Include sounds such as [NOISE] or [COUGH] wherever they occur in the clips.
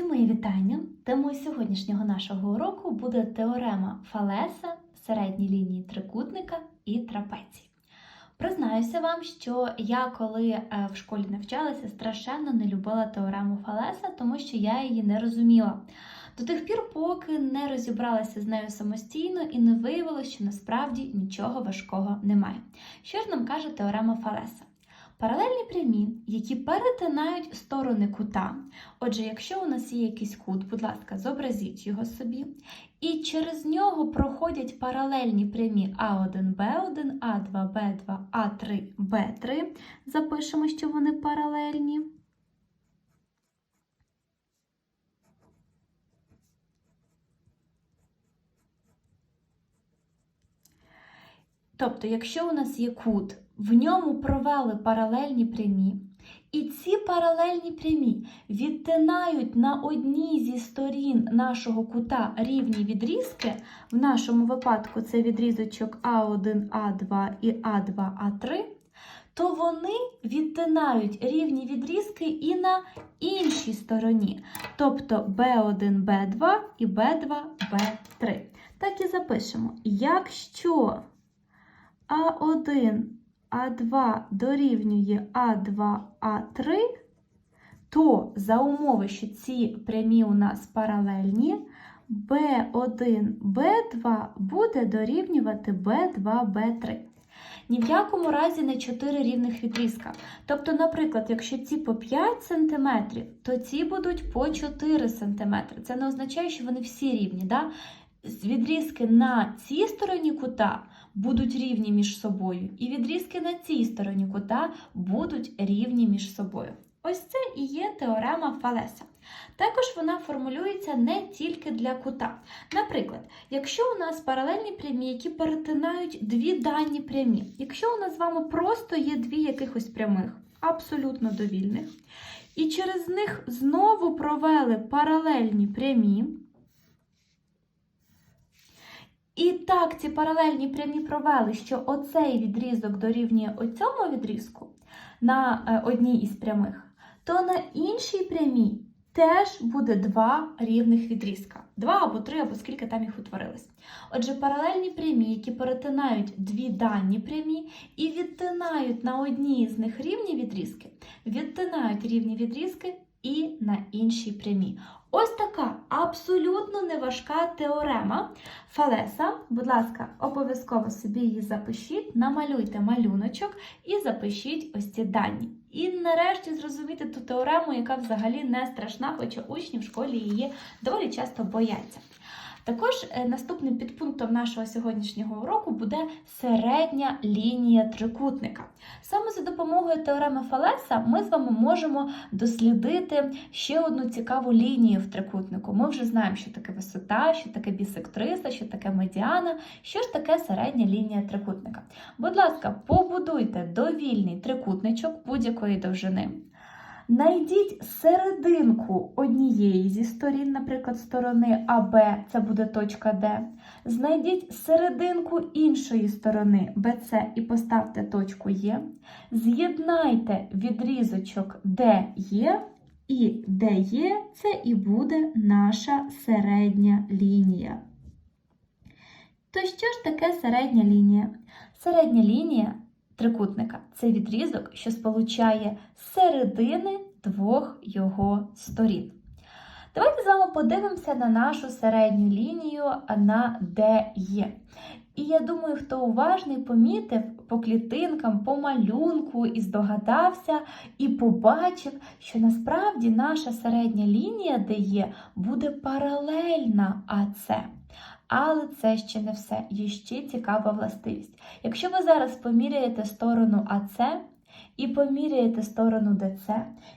Усі мої вітання. Темою сьогоднішнього нашого уроку буде теорема Фалеса, середній лінії трикутника і трапеції. Признаюся вам, що я коли е, в школі навчалася, страшенно не любила теорему Фалеса, тому що я її не розуміла. До тих пір, поки не розібралася з нею самостійно і не виявилося, що насправді нічого важкого немає. Що ж нам каже теорема Фалеса? Паралельні прямі, які перетинають сторони кута. Отже, якщо у нас є якийсь кут, будь ласка, зобразіть його собі. І через нього проходять паралельні прямі А1, Б1, А2, Б2, А3, Б3. Запишемо, що вони паралельні. Тобто, якщо у нас є кут, в ньому провели паралельні прямі, і ці паралельні прямі відтинають на одній зі сторін нашого кута рівні відрізки, в нашому випадку це відрізочок А1, А2 і А2, А3, то вони відтинають рівні відрізки і на іншій стороні, тобто B1, B2 і B2, B3. Так і запишемо. Якщо А1, А2 дорівнює А2, А3, то за умови, що ці прямі у нас паралельні, B1, B2 буде дорівнювати B2, B3. Ні в якому разі не 4 рівних відрізка. Тобто, наприклад, якщо ці по 5 см, то ці будуть по 4 см. Це не означає, що вони всі рівні. Да? Відрізки на цій стороні кута будуть рівні між собою, і відрізки на цій стороні кута будуть рівні між собою. Ось це і є теорема Фалеса. Також вона формулюється не тільки для кута. Наприклад, якщо у нас паралельні прямі, які перетинають дві дані прямі, якщо у нас з вами просто є дві якихось прямих, абсолютно довільних, і через них знову провели паралельні прямі, і так ці паралельні прямі провели, що оцей відрізок дорівнює оцьому відрізку на е, одній із прямих, то на іншій прямій теж буде два рівних відрізка. Два або три, або скільки там їх утворилось. Отже, паралельні прямі, які перетинають дві дані прямі і відтинають на одній з них рівні відрізки, відтинають рівні відрізки і на іншій прямі. Ось така абсолютно неважка теорема Фалеса. Будь ласка, обов'язково собі її запишіть, намалюйте малюночок і запишіть ось ці дані. І нарешті зрозуміти ту теорему, яка взагалі не страшна, хоча учні в школі її доволі часто бояться. Також е, наступним підпунктом нашого сьогоднішнього уроку буде середня лінія трикутника. Саме за допомогою теореми Фалеса ми з вами можемо дослідити ще одну цікаву лінію в трикутнику. Ми вже знаємо, що таке висота, що таке бісектриса, що таке медіана, що ж таке середня лінія трикутника. Будь ласка, побудуйте довільний трикутничок будь-якої довжини. Найдіть серединку однієї зі сторін, наприклад, сторони АБ, це буде точка Д. Знайдіть серединку іншої сторони БЦ і поставте точку Е. З'єднайте відрізочок ДЕ і ДЕ це і буде наша середня лінія. То що ж таке середня лінія? Середня лінія трикутника це відрізок, що сполучає середини двох його сторін. Давайте з вами подивимося на нашу середню лінію на DE. І я думаю, хто уважний, помітив по клітинкам, по малюнку і здогадався, і побачив, що насправді наша середня лінія DE буде паралельна АЦ. Але це ще не все. Є ще цікава властивість. Якщо ви зараз поміряєте сторону АЦ і поміряєте сторону ДЦ,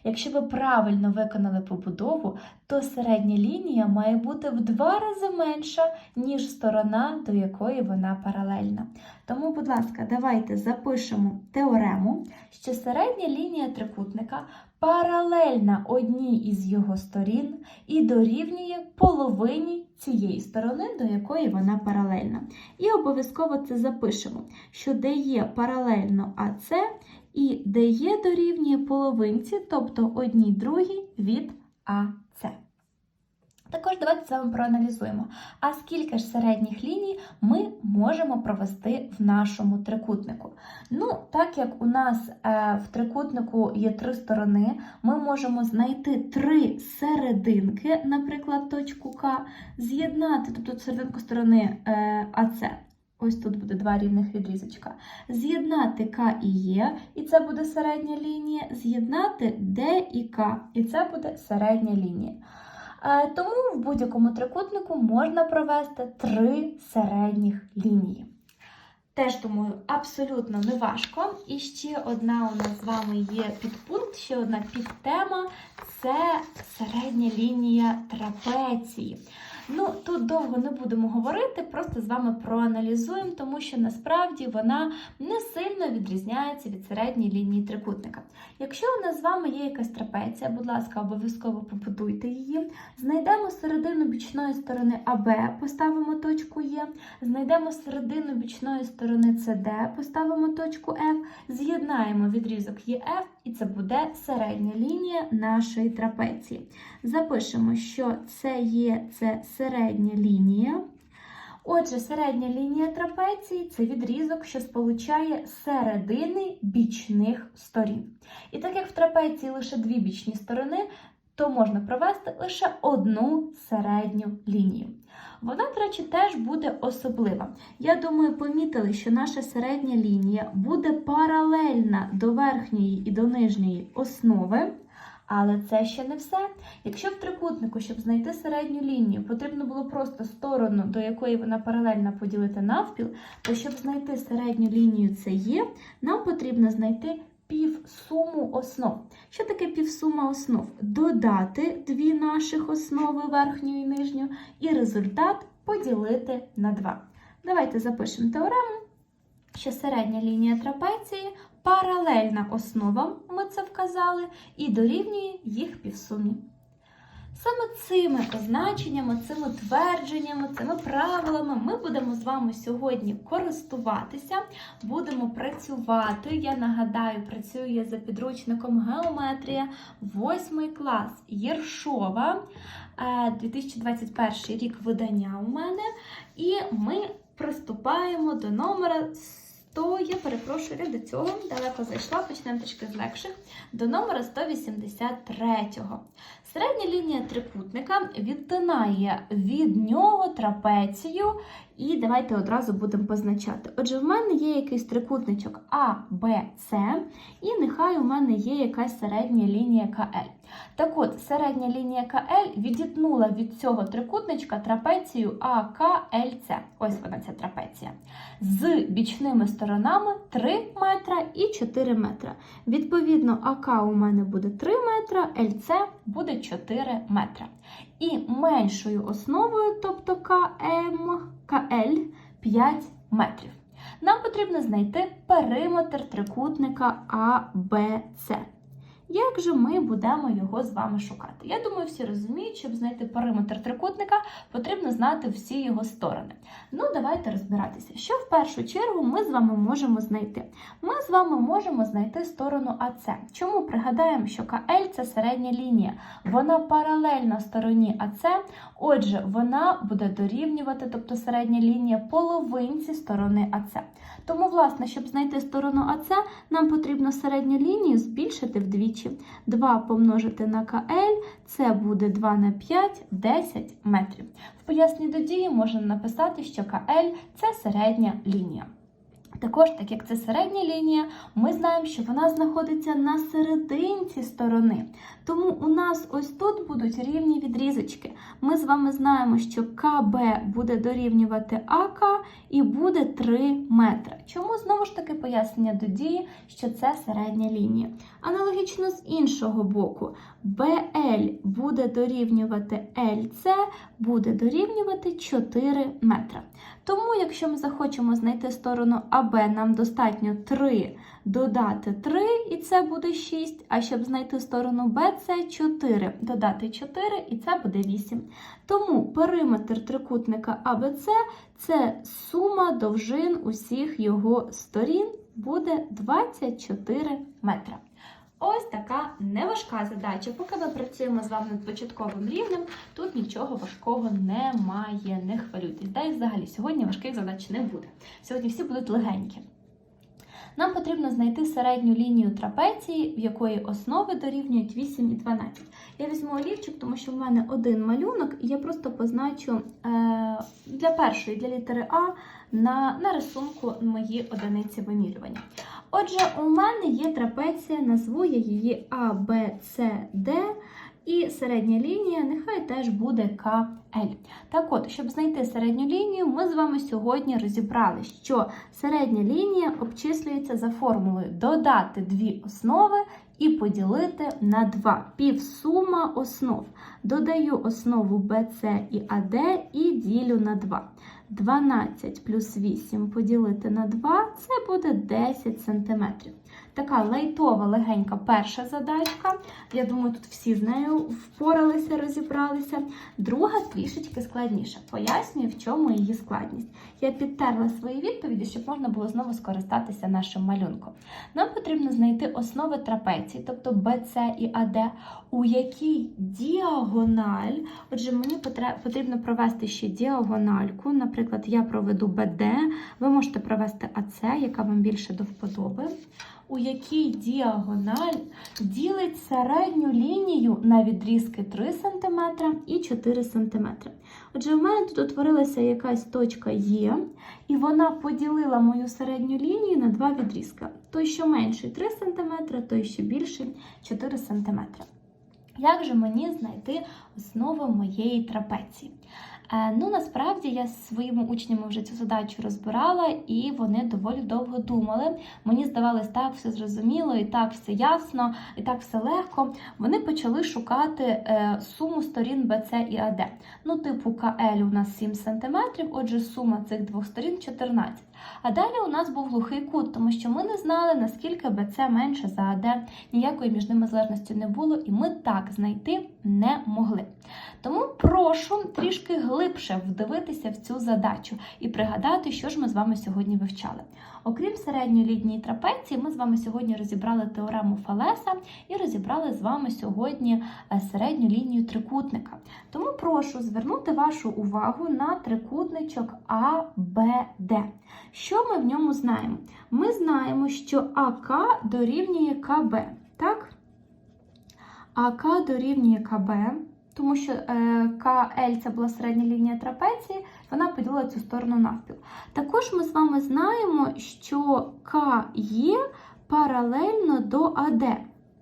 якщо ви правильно виконали побудову, то середня лінія має бути в два рази менша, ніж сторона, до якої вона паралельна. Тому, будь ласка, давайте запишемо теорему, що середня лінія трикутника паралельна одній із його сторін і дорівнює половині цієї сторони, до якої вона паралельна. І обов'язково це запишемо, що DE паралельно АС і DE дорівнює половинці, тобто одній другій від АС. Давайте з вами проаналізуємо. А скільки ж середніх ліній ми можемо провести в нашому трикутнику? Ну, так як у нас е, в трикутнику є три сторони, ми можемо знайти три серединки, наприклад, точку К, з'єднати, тобто серединку сторони е, АС. Ось тут буде два рівних відрізочка. З'єднати К і Е, і це буде середня лінія, з'єднати Д і К, і це буде середня лінія. Е, Тому в будь-якому трикутнику можна провести три середніх лінії. Теж, думаю, абсолютно не важко. І ще одна у нас з вами є підпункт, ще одна підтема це середня лінія трапеції. Ну, тут довго не будемо говорити, просто з вами проаналізуємо, тому що насправді вона не сильно відрізняється від середньої лінії трикутника. Якщо у нас з вами є якась трапеція, будь ласка, обов'язково побудуйте її. Знайдемо середину бічної сторони АБ, поставимо точку Е, знайдемо середину бічної сторони CD, поставимо точку F, з'єднаємо відрізок ЄФ, і це буде середня лінія нашої трапеції. Запишемо, що це є це середня лінія. Отже, середня лінія трапеції це відрізок, що сполучає середини бічних сторін. І так як в трапеції лише дві бічні сторони, то можна провести лише одну середню лінію. Вона, до речі, теж буде особлива. Я думаю, помітили, що наша середня лінія буде паралельна до верхньої і до нижньої основи. Але це ще не все. Якщо в трикутнику, щоб знайти середню лінію, потрібно було просто сторону, до якої вона паралельна поділити навпіл, то щоб знайти середню лінію це є, нам потрібно знайти півсуму основ. Що таке півсума основ? Додати дві наших основи верхню і нижню, і результат поділити на 2. Давайте запишемо теорему, що середня лінія трапеції паралельна основам, ми це вказали, і дорівнює їх півсумі. Саме цими позначеннями, цими твердженнями, цими правилами ми будемо з вами сьогодні користуватися, будемо працювати. Я нагадаю, працюю я за підручником геометрія, 8 клас Єршова, е, 2021 рік видання у мене. І ми приступаємо до номера 100, я перепрошую, я до цього далеко зайшла, почнемо трішки з легших, до номера 183. Середня лінія трикутника відтинає від нього трапецію, і давайте одразу будемо позначати. Отже, в мене є якийсь трикутничок А, Б, С, і нехай у мене є якась середня лінія КЛ. Так от, середня лінія КЛ відітнула від цього трикутничка трапецію АКЛЦ. Ось вона ця трапеція. З бічними сторонами 3 метра і 4 метра. Відповідно, АК у мене буде 3 метра, ЛЦ буде 4 метра. І меншою основою, тобто КМ, КЛ 5 метрів. Нам потрібно знайти периметр трикутника АБЦ. Як же ми будемо його з вами шукати? Я думаю, всі розуміють, щоб знайти периметр трикутника, потрібно знати всі його сторони. Ну, давайте розбиратися. Що в першу чергу ми з вами можемо знайти? Ми з вами можемо знайти сторону АЦ. Чому пригадаємо, що КЛ це середня лінія, вона паралельна стороні АЦ, отже, вона буде дорівнювати, тобто середня лінія половинці сторони АЦ. Тому, власне, щоб знайти сторону АЦ, нам потрібно середню лінію збільшити вдвічі. 2 помножити на КЛ, це буде 2 на 5, 10 метрів. В поясній до дії можна написати, що КЛ це середня лінія. Також, так як це середня лінія, ми знаємо, що вона знаходиться на серединці сторони. Тому у нас ось тут будуть рівні відрізочки. Ми з вами знаємо, що КБ буде дорівнювати АК і буде 3 метри. Чому знову ж таки пояснення до дії, що це середня лінія? Аналогічно з іншого боку, БЛ буде дорівнювати ЛЦ, буде дорівнювати 4 метри. Тому, якщо ми захочемо знайти сторону АБ, нам достатньо 3 додати 3, і це буде 6. А щоб знайти сторону Б, це 4 додати 4, і це буде 8. Тому периметр трикутника АБЦ це сума довжин усіх його сторін буде 24 метра. Ось така неважка задача. Поки ми працюємо з вами над початковим рівнем, тут нічого важкого немає, не хвилюйтесь. Да і взагалі сьогодні важких задач не буде. Сьогодні всі будуть легенькі. Нам потрібно знайти середню лінію трапеції, в якої основи дорівнюють 8 і 12. Я візьму олівчик, тому що в мене один малюнок, і я просто позначу е, для першої, для літери А на, на рисунку мої одиниці вимірювання. Отже, у мене є трапеція, назву я її А, Б, С, Д. І середня лінія нехай теж буде КЛ. Так от, щоб знайти середню лінію, ми з вами сьогодні розібрали, що середня лінія обчислюється за формулою додати дві основи і поділити на 2. Півсума основ. Додаю основу BC і AD і ділю на 2. 12 плюс 8 поділити на 2 це буде 10 см. Така лайтова, легенька перша задачка. Я думаю, тут всі з нею впоралися, розібралися. Друга трішечки складніша. Пояснюю, в чому її складність. Я підтерла свої відповіді, щоб можна було знову скористатися нашим малюнком. Нам потрібно знайти основи трапеції, тобто BC і AD, у якій діагональ. Отже, мені потрібно провести ще діагональку. Наприклад, я проведу BD, ви можете провести AC, яка вам більше до вподоби у якій діагональ ділить середню лінію на відрізки 3 см і 4 см. Отже, в мене тут утворилася якась точка Є, і вона поділила мою середню лінію на два відрізки. Той, що менший 3 см, той, що більший 4 см. Як же мені знайти основу моєї трапеції? Е, ну, насправді я з своїми учнями вже цю задачу розбирала, і вони доволі довго думали. Мені здавалось, так все зрозуміло, і так все ясно, і так все легко. Вони почали шукати е, суму сторін BC і AD. Ну, типу КЛ у нас 7 см, отже, сума цих двох сторін 14. А далі у нас був глухий кут, тому що ми не знали, наскільки BC менше за AD, ніякої між ними залежності не було, і ми так знайти не могли. Тому прошу трішки глибше вдивитися в цю задачу і пригадати, що ж ми з вами сьогодні вивчали. Окрім середньої лінії трапеції, ми з вами сьогодні розібрали теорему Фалеса і розібрали з вами сьогодні е, середню лінію трикутника. Тому прошу звернути вашу увагу на трикутничок АБД. Що ми в ньому знаємо? Ми знаємо, що АК дорівнює КБ. Так? АК дорівнює КБ тому що е, КЛ це була середня лінія трапеції, вона поділила цю сторону навпіл. Також ми з вами знаємо, що КЄ паралельно до АД.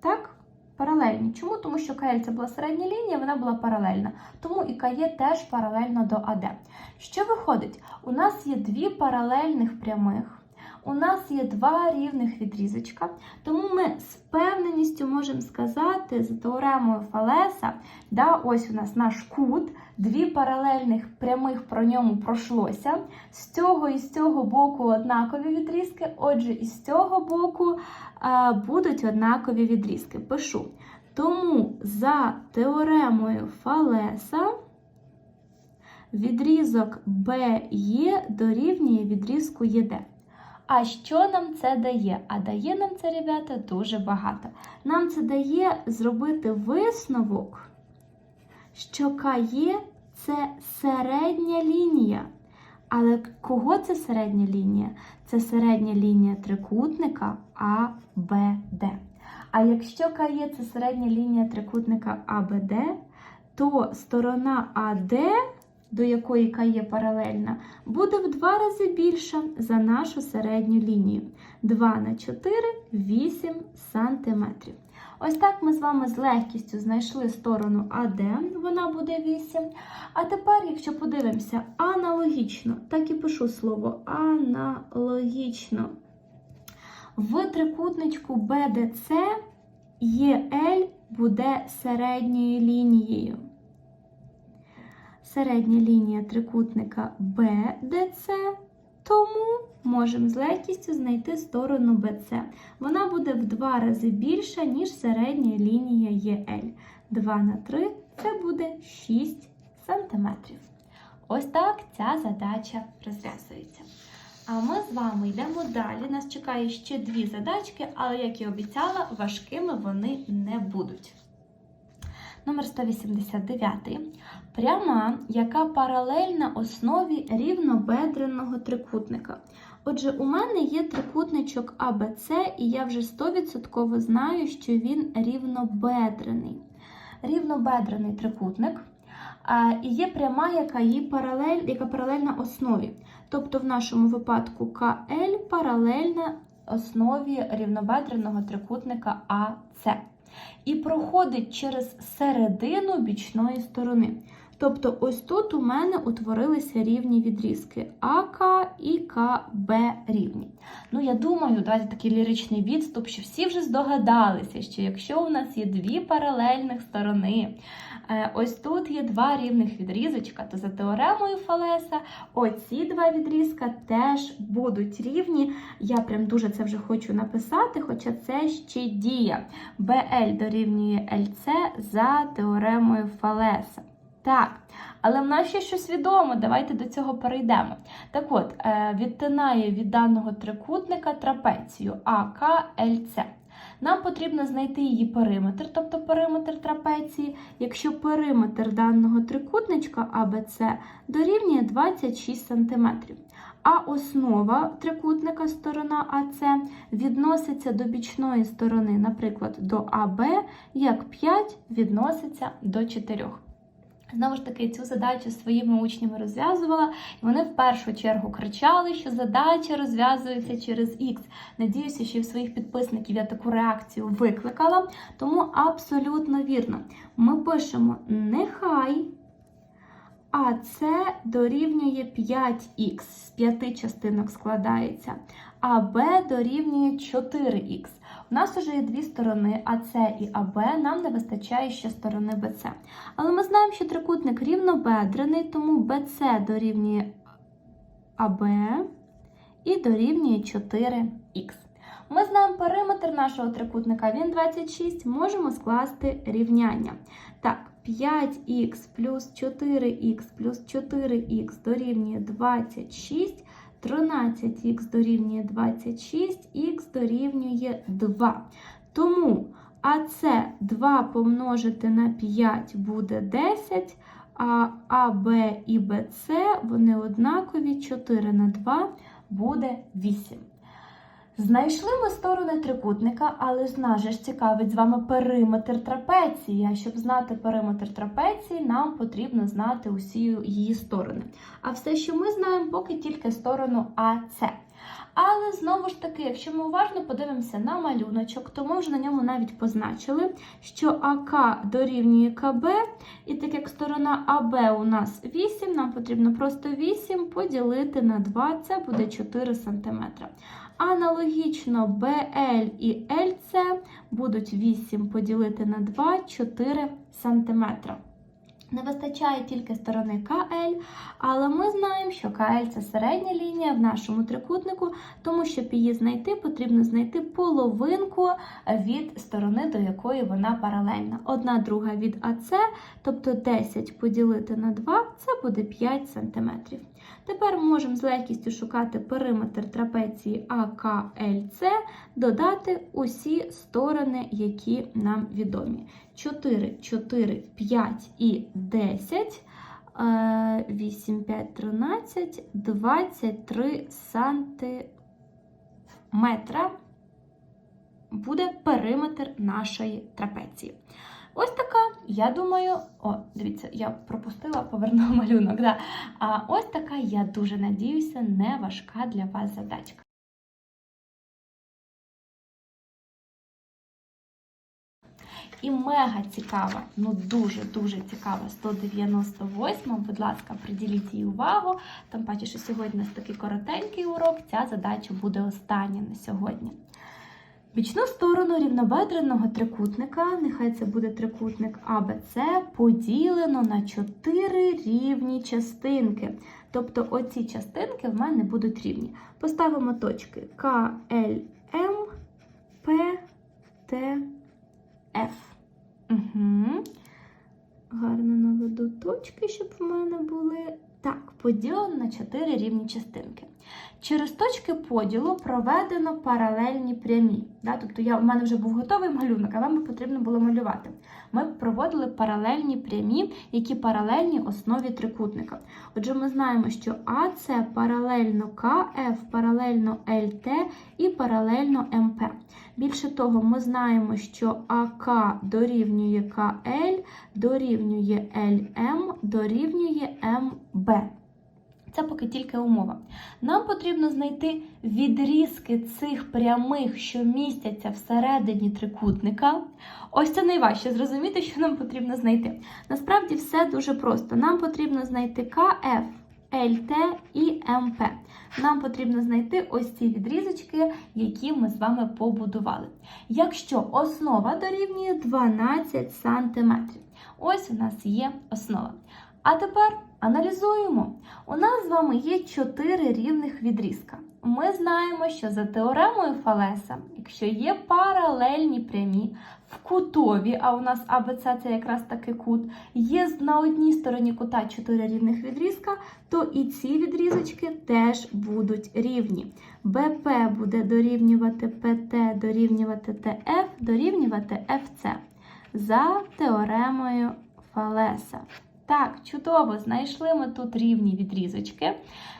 Так? Паралельні. Чому? Тому що КЛ це була середня лінія, вона була паралельна. Тому і КЄ теж паралельно до АД. Що виходить? У нас є дві паралельних прямих. У нас є два рівних відрізочка, тому ми з впевненістю можемо сказати за теоремою Фалеса, да, ось у нас наш кут, дві паралельних прямих про ньому пройшлося. З цього і з цього боку однакові відрізки, отже, і з цього боку а, будуть однакові відрізки. Пишу. Тому за теоремою Фалеса відрізок BE дорівнює відрізку ЄД. А що нам це дає? А дає нам це, ребята, дуже багато. Нам це дає зробити висновок, що КЄ це середня лінія. Але кого це середня лінія? Це середня лінія трикутника АБД. А якщо КЄ це середня лінія трикутника АБД, то сторона АД до якої К є паралельна, буде в два рази більша за нашу середню лінію. 2 на 4 8 см. Ось так ми з вами з легкістю знайшли сторону АД, вона буде 8. А тепер, якщо подивимося, аналогічно, так і пишу слово аналогічно. В трикутничку BDC ЄЛ буде середньою лінією середня лінія трикутника BDC, тому можемо з легкістю знайти сторону BC. Вона буде в два рази більша, ніж середня лінія EL. 2 на 3 це буде 6 см. Ось так ця задача розв'язується. А ми з вами йдемо далі. Нас чекає ще дві задачки, але, як і обіцяла, важкими вони не будуть. Номер 189. Пряма, яка паралельна основі рівнобедреного трикутника. Отже, у мене є трикутничок АБЦ, і я вже 100% знаю, що він рівнобедрений. Рівнобедрений трикутник. І є пряма, яка, її паралель, яка паралельна основі. Тобто, в нашому випадку КЛ паралельна основі рівнобедреного трикутника АЦ. І проходить через середину бічної сторони. Тобто, ось тут у мене утворилися рівні відрізки АК і КБ рівні. Ну, я думаю, давайте такий ліричний відступ, що всі вже здогадалися, що якщо у нас є дві паралельних сторони, е, ось тут є два рівних відрізочка, то за теоремою Фалеса оці два відрізка теж будуть рівні. Я прям дуже це вже хочу написати, хоча це ще дія. BL дорівнює LC за теоремою Фалеса. Так, але в нас ще щось відомо, давайте до цього перейдемо. Так от, е, відтинає від даного трикутника трапецію АКЛЦ. Нам потрібно знайти її периметр, тобто периметр трапеції, якщо периметр даного трикутничка АБЦ дорівнює 26 см. А основа трикутника сторона АЦ відноситься до бічної сторони, наприклад, до АБ, як 5 відноситься до 4. Знову ж таки, цю задачу своїми учнями розв'язувала, і вони в першу чергу кричали, що задача розв'язується через Х. Надіюся, що і в своїх підписників я таку реакцію викликала. Тому абсолютно вірно. Ми пишемо нехай. А це дорівнює 5х, з п'яти частинок складається, а b дорівнює 4х. У нас вже є дві сторони АС і АБ, нам не вистачає ще сторони БЦ. Але ми знаємо, що трикутник рівнобедрений, тому БЦ дорівнює АБ і дорівнює 4х. Ми знаємо периметр нашого трикутника, він 26, можемо скласти рівняння. Так, 5х плюс 4х плюс 4х дорівнює 26, 13х дорівнює 26, х дорівнює 2. Тому АС 2 помножити на 5 буде 10, а АБ і БЦ вони однакові, 4 на 2 буде 8. Знайшли ми сторони трикутника, але ж нас ж цікавить з вами периметр трапеції. А щоб знати периметр трапеції, нам потрібно знати усі її сторони. А все, що ми знаємо, поки тільки сторону АЦ. Але знову ж таки, якщо ми уважно подивимося на малюночок, то ми вже на ньому навіть позначили, що АК дорівнює КБ, і так як сторона АБ у нас 8, нам потрібно просто 8 поділити на 2, це буде 4 см. Аналогічно BL і LC будуть 8 поділити на 2, 4 см. Не вистачає тільки сторони КЛ, але ми знаємо, що КЛ це середня лінія в нашому трикутнику, тому щоб її знайти, потрібно знайти половинку від сторони, до якої вона паралельна. Одна друга від АЦ, тобто 10 поділити на 2, це буде 5 см. Тепер можемо з легкістю шукати периметр трапеції АКЛЦ, додати усі сторони, які нам відомі. 4, 4, 5 і 10, 8, 5, 13, 23 сантиметра буде периметр нашої трапеції. Ось така, я думаю, о, дивіться, я пропустила, повернула [LAUGHS] малюнок. Да. А ось така, я дуже надіюся, не важка для вас задачка. І мега цікава, ну дуже-дуже цікава 198. Будь ласка, приділіть їй увагу. Там бачу, що сьогодні у нас такий коротенький урок. Ця задача буде остання на сьогодні. Бічну сторону рівнобедреного трикутника, нехай це буде трикутник АБЦ, поділено на 4 рівні частинки. Тобто оці частинки в мене будуть рівні. Поставимо точки К, Л, М, П, Т, Ф. Угу. гарно наведу точки, щоб в мене були. Так, поділено на 4 рівні частинки. Через точки поділу проведено паралельні прямі. Да? Тобто я, у мене вже був готовий малюнок, а вам потрібно було малювати. Ми проводили паралельні прямі, які паралельні основі трикутника. Отже, ми знаємо, що АС паралельно КФ, паралельно ЛТ і паралельно МП. Більше того, ми знаємо, що АК дорівнює КЛ, дорівнює ЛМ, дорівнює МБ. Це поки тільки умова. Нам потрібно знайти відрізки цих прямих, що містяться всередині трикутника. Ось це найважче зрозуміти, що нам потрібно знайти. Насправді все дуже просто. Нам потрібно знайти КФ, ЛТ і МП. Нам потрібно знайти ось ці відрізочки, які ми з вами побудували. Якщо основа дорівнює 12 см. Ось у нас є основа. А тепер аналізуємо. У нас з вами є 4 рівних відрізка. Ми знаємо, що за теоремою Фалеса, якщо є паралельні прямі в кутові, а у нас АБЦ це якраз таки кут, є на одній стороні кута 4 рівних відрізка, то і ці відрізочки теж будуть рівні. БП буде дорівнювати ПТ, дорівнювати ТФ, дорівнювати ФЦ за теоремою Фалеса. Так, чудово, знайшли ми тут рівні відрізочки.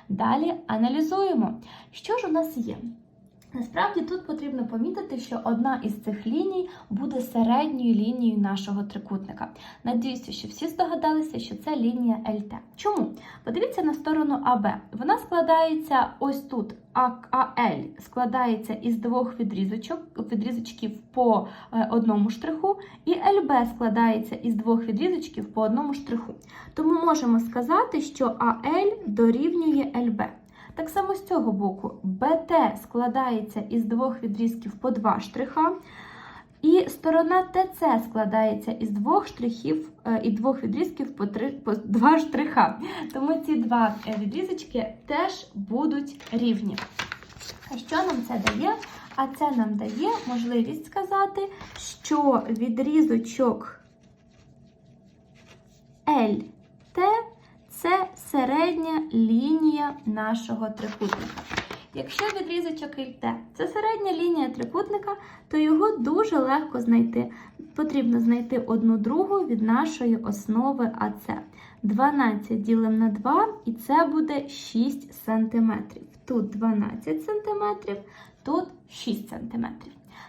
Далі аналізуємо, що ж у нас є. Насправді тут потрібно помітити, що одна із цих ліній буде середньою лінією нашого трикутника. Надіюся, що всі здогадалися, що це лінія ЛТ. Чому? Подивіться на сторону АБ. Вона складається ось тут. АЛ складається із двох відрізочок, відрізочків по е, одному штриху, і ЛБ складається із двох відрізочків по одному штриху. Тому можемо сказати, що АЛ дорівнює ЛБ. Так само з цього боку БТ складається із двох відрізків по два штриха, і сторона ТЦ складається із двох штрихів е, і двох відрізків по, три, по два штриха. Тому ці два е, відрізочки теж будуть рівні. А що нам це дає? А це нам дає можливість сказати, що відрізочок це середня лінія нашого трикутника. Якщо відрізочок ЛТ це середня лінія трикутника, то його дуже легко знайти. Потрібно знайти одну другу від нашої основи АЦ. 12 ділимо на 2, і це буде 6 см. Тут 12 см, тут 6 см.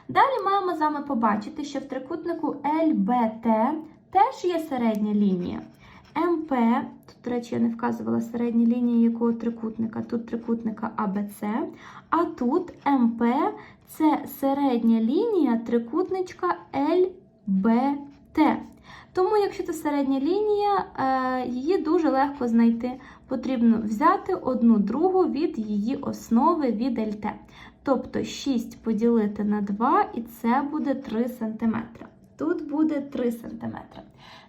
Далі маємо з вами побачити, що в трикутнику LBT теж є середня лінія. МП, до речі, я не вказувала середня лінія якого трикутника, тут трикутника АБЦ, а тут МП це середня лінія трикутничка ЛБТ. Тому, якщо це середня лінія, е, її дуже легко знайти. Потрібно взяти одну другу від її основи від ЛТ. Тобто 6 поділити на 2, і це буде 3 см. Тут буде 3 см.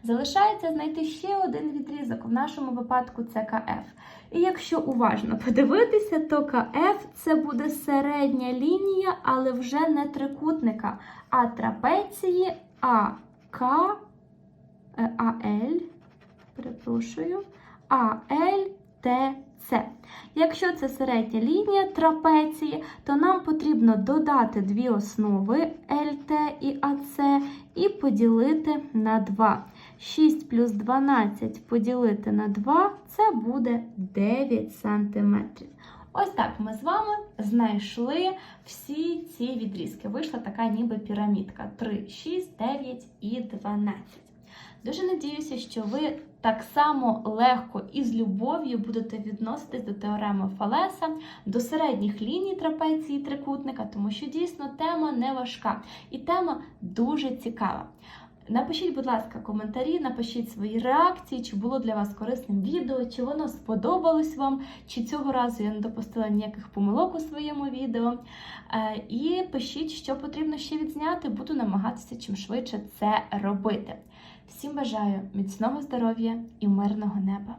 Залишається знайти ще один відрізок, в нашому випадку це КФ. І якщо уважно подивитися, то КФ це буде середня лінія, але вже не трикутника, а трапеції АК, е, АЛ, перепрошую, АЛ, ТЦ. Якщо це середня лінія трапеції, то нам потрібно додати дві основи ЛТ і АЦ і поділити на 2. 6 плюс 12 поділити на 2 це буде 9 см. Ось так ми з вами знайшли всі ці відрізки. Вийшла така ніби пірамідка: 3, 6, 9 і 12. Дуже надіюся, що ви так само легко і з любов'ю будете відноситись до теореми Фалеса, до середніх ліній трапеції трикутника, тому що дійсно тема не важка і тема дуже цікава. Напишіть, будь ласка, коментарі, напишіть свої реакції, чи було для вас корисним відео, чи воно сподобалось вам, чи цього разу я не допустила ніяких помилок у своєму відео. Е, І пишіть, що потрібно ще відзняти, буду намагатися чим швидше це робити. Всім бажаю міцного здоров'я і мирного неба!